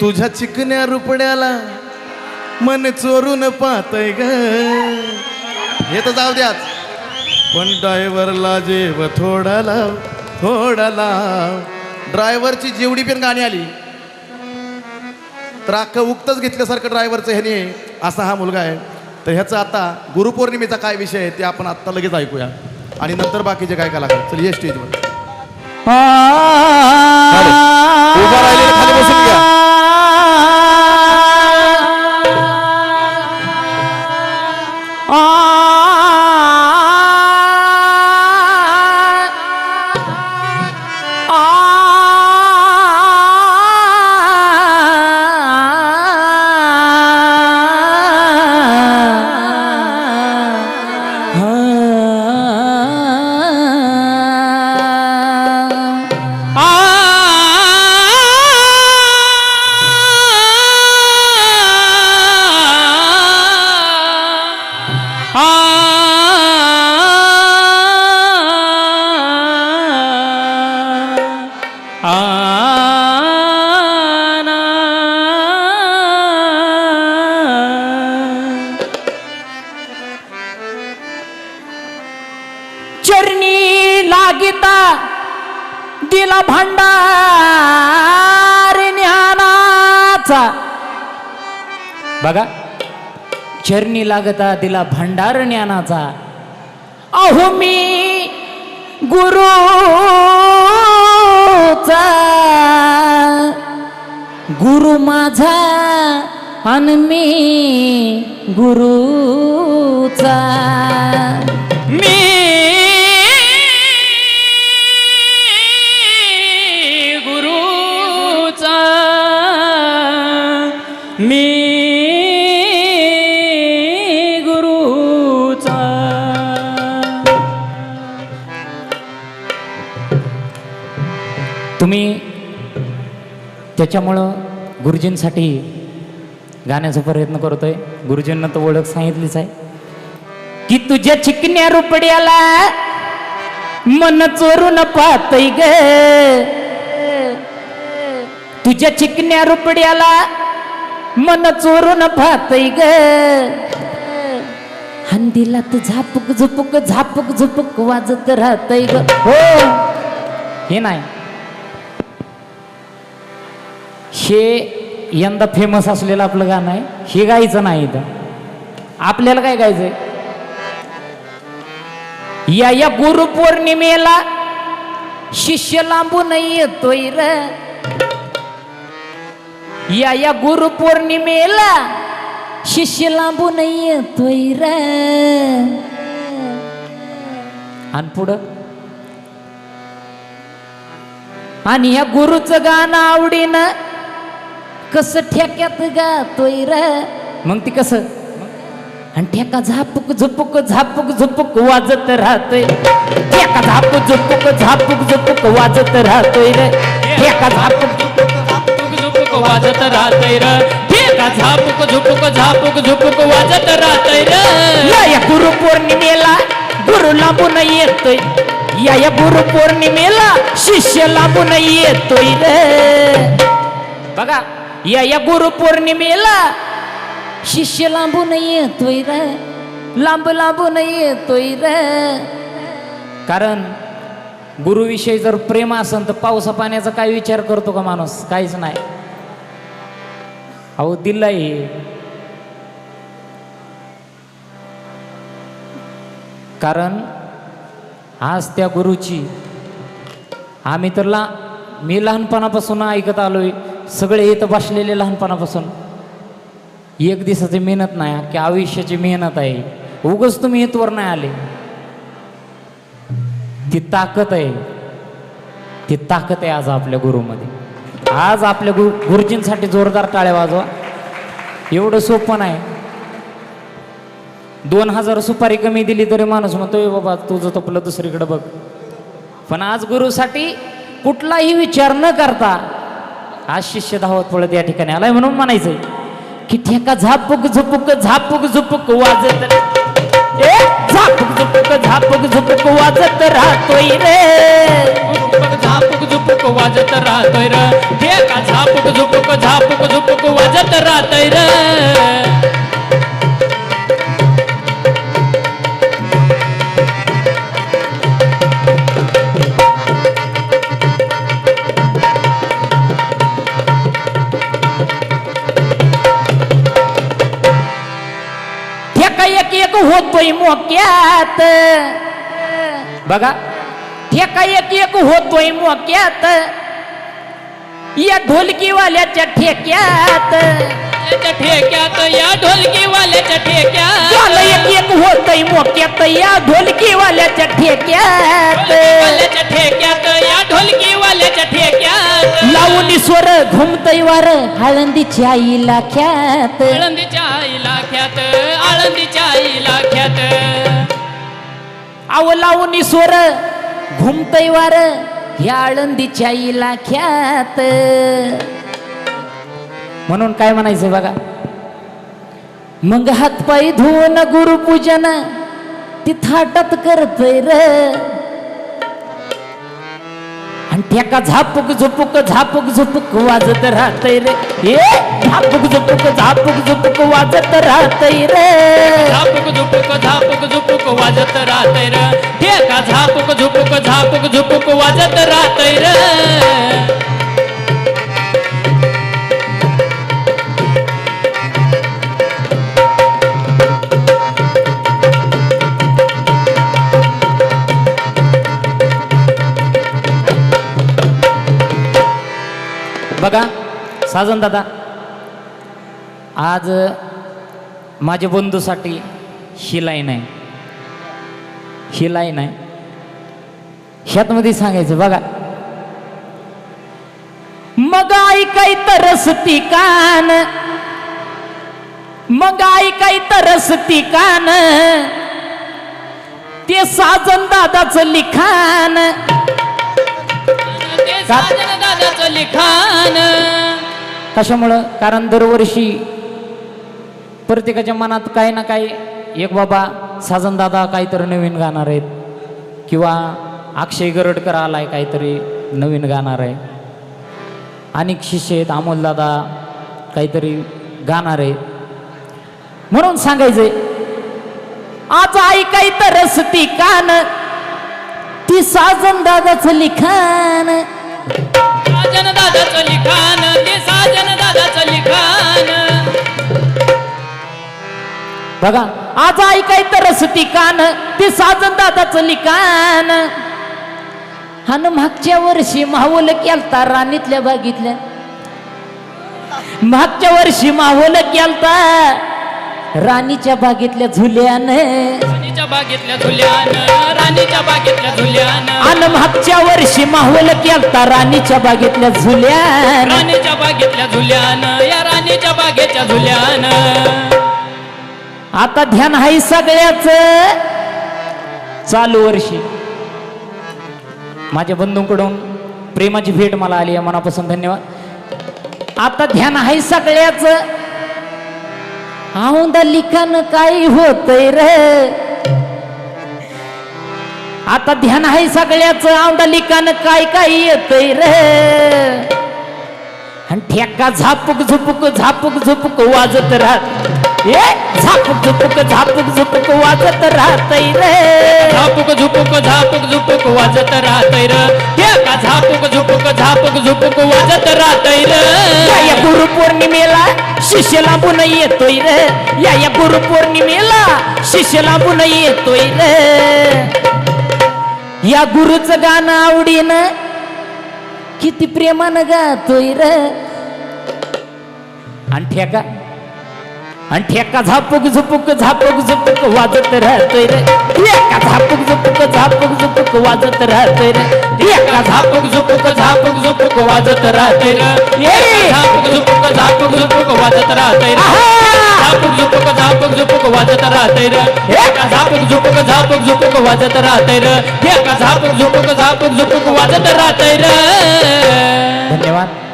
तुझ्या चिकन्या रुपड्याला मन चोरून पाहतय ग. हे तर जाऊ द्याच पण ड्रायव्हरला जेव थोडा लाव थोडा लाव. ड्रायव्हरची जेवढी पण गाणी आली तर अख्खं उक्तच घेतल्यासारखं ड्रायव्हरचं ह्याने असा हा मुलगा आहे. तर ह्याचा आता गुरुपौर्णिमेचा काय विषय आहे ते आपण आत्ता लगेच ऐकूया. आणि नंतर बाकीचे काय कलाकार चल ये स्टेजवर उभा राहिलेलं खाली बसून घ्या. चरणी लागिता दिला भांडार ज्ञानाचा बघा चरणी लागता दिला भांडार ज्ञानाचा अहो मी गुरुचा गुरु माझा आणि मी गुरुचा. मी तुम्ही त्याच्यामुळं गुरुजींसाठी गाण्याचा प्रयत्न करतोय. गुरुजींना तर ओळख सांगितलीच आहे. की तुझ्या चिकन्या रुपड्याला मन चोरून पाहतय ग. तुझ्या चिकन्या रुपड्याला मन चोरून पाहतय ग. हंदीला तर झापूक झुपुक झापूक झुपुक वाजत राहतय ग. हो. हे नाही. हे यंदा फेमस असलेलं आपलं गाणं आहे. हे गायचं नाही इथं. आपल्याला काय गायचंय? या या गुरुपौर्णिमेला शिष्य लांबून येतोय र. या या गुरुपौर्णिमेला शिष्य लांबून येतोय र. आणि पुढं? आणि या गुरुचं गाणं आवडीनं कसं ठेक्यात गातोय र? मग ती कसं? आणि ठेका झापूक झुपुक झापूक झुपुक वाजत राहतोय. ठेका झापूक झुपुक झापूक झुपुक वाजत राहतोय रे. ठेका झापूक झुपुक झुपुक वाजत राहतय र. ठेका झापुक झुपुक झापुक झुपुक वाजत राहतय र. या या गुरु पौर्णिमेला गुरु लांबून येतोय. या या गुरु पौर्णिमेला शिष्य लांबून येतोय रे. बघा या या गुरु पौर्णिमेला शिष्य लांबून येतोय र लांब लांबून येतोय र कारण गुरुविषयी जर प्रेम असेल तर पावसा पाण्याचा काय विचार करतो का माणूस काहीच नाही अहो दिलाय कारण आज त्या गुरुची आम्ही तर ला मी लहानपणापासून ऐकत आलोय सगळे इथं बसलेले लहानपणापासून. एक दिवसाची मेहनत नाही की आयुष्याची मेहनत आहे. उगच तुम्ही इथवर नाही आले. ती ताकद आहे. ती ताकद आहे आज आपल्या गुरुमध्ये. आज आपल्या गुरु गुरुजींसाठी जोरदार टाळ्या वाजवा. एवढं सोपं नाही. दोन हजार सुपारी कमी दिली तरी माणूस म्हणतोय बाबा तुझं तपलं दुसरीकडे बघ. पण आज गुरुसाठी कुठलाही विचार न करता आज शिष्य धावत पळत या ठिकाणी. आलाय म्हणून म्हणायचंय. की ठेका झापूक झुपुक झापूक झुपुक वाजत ए झापूक झुपूक झापूक झुपूक वाजत राहतोय रे. झुपुक झापुक झुपुक वाजत राहतोय र. ठेका झापुक झुपुक झापुक झुपुक वाजत राहतोय र. होतोय मोक्यात. बघा ठेका एक एक होतोय मोक्यात. या ढोलकीवाल्याच्या ठेक्यात. याच्या ठेक्यात या ढोलकीवाल्याच्या ठेक्यात. झालं एक एक होतय मोक्यात या ढोलकीवाल्याच्या ठेक्यात. ढोलकीवाल्याच्या ठेक्यात या ढोलकीवाल्याच्या ठेक्यात. लावून स्वर घुमतय वार हळंदीच्या आईला ख्यात. आळंदीच्या इलाख्यात आळंदीच्या इलाख्यात आव लावून स्वर घुमतय वार ह्या आळंदीच्या आईला ख्यात. म्हणून काय म्हणायचं बघा? मग हातपाय धुवून गुरुपूजन ती थाटात करतय र. आणि ठेका झापूक झुपूक झापूक झुपूक वाजत राहतय रे. हे झापूक झुपूक झापूक झुपूक वाजत राहतय रे. झापुक झुपूक झापुक झुपूक वाजत राहतय र. ठेका झापुक झुपुक झापुक झुपुक वाजत बघा साजन दादा आज माझ्या बंधूसाठी ही लाईन आहे. ही लाईन आहे. ह्यातमध्ये सांगायचं बघा. मग ऐकाय तरसती कान? मग ऐकाय तरसती कान? ते साजन दादाचं लिखाण. साजन दादाचं लिखाण. कशामुळं? कारण दरवर्षी प्रत्येकाच्या मनात काही ना काही एक बाबा साजन दादा काहीतरी नवीन गाणार आहेत. किंवा अक्षय गरडकर आलाय काहीतरी नवीन गाणार आहे. अनेक शिष्य आहेत अमोलदादा काहीतरी गाणार आहेत. म्हणून सांगायचंय आज ऐकाय तरस ती कान ती साजन दादाचं लिखाण. साजन दादाचं लिखाण ते साजन दादाचं लिखाण. बघा आज ऐकाय तरस ती कान ते साजन दादाचं लिखाण. हान मागच्या वर्षी माहोल केलता राणीतल्या बागीतल्या. मागच्या वर्षी माहोल केलता राणीच्या बागेतल्या झुल्यानं. बागेतल्या झुल्यानं राणीच्या बागेतल्या झुल्यानं. मागच्या वर्षी माहोल केलता राणीच्या बागेतल्या झुल्यानं. राणीच्या बागेतल्या झुल्यानं या राणीच्या बागेच्या झुल्यानं. आता ध्यान आहे सगळ्याच. चालू वर्षी. माझ्या बंधूंकडून प्रेमाची भेट मला आली आहे मनापासून धन्यवाद. आता ध्यान आहे सगळ्याच. औंदा लिखाण काय होतय रे? आता ध्यान आहे सगळ्याच लिखाण काय काय येतय रे? आणि ठेका झापूक झुपूक झापूक झुपूक वाजत राहत. ए झापूक झुपूक झापूक झुपूक वाजत राहतय रे. झापूक झुपूक झापूक झुपूक वाजत राहतय र. ठेका झापूक झुपूक झापूक झुपूक वाजत राहतय या या र गुरु पौर्णिमेला शिष्य लांबून येतोय रे. या या गुरु पौर्णिमेला शिष्य लांबून येतोय रे. या गुरुचं गाणं आवडीन किती प्रेमानं गातोय रे. आणि ठेका आणि ठेका झापूक झुपूक झापूक झुपूक वाजत राहतोय रे. ठेका झापूक झुपूक झापूक झुपूक वाजत राहतोय रे. ठेका झापूक झुपूक झापूक झुपूक वाजत राहतोय रे. झापूक झुपूक वाजत राहतय र आहा! झापूक झुपूक झापूक झुपूक वाजत राहतय एका झापूक झुपूक झापूक झुपूक वाजत राहतय एका झापूक झुपूक झापूक झुपूक वाजत राहतय धन्यवाद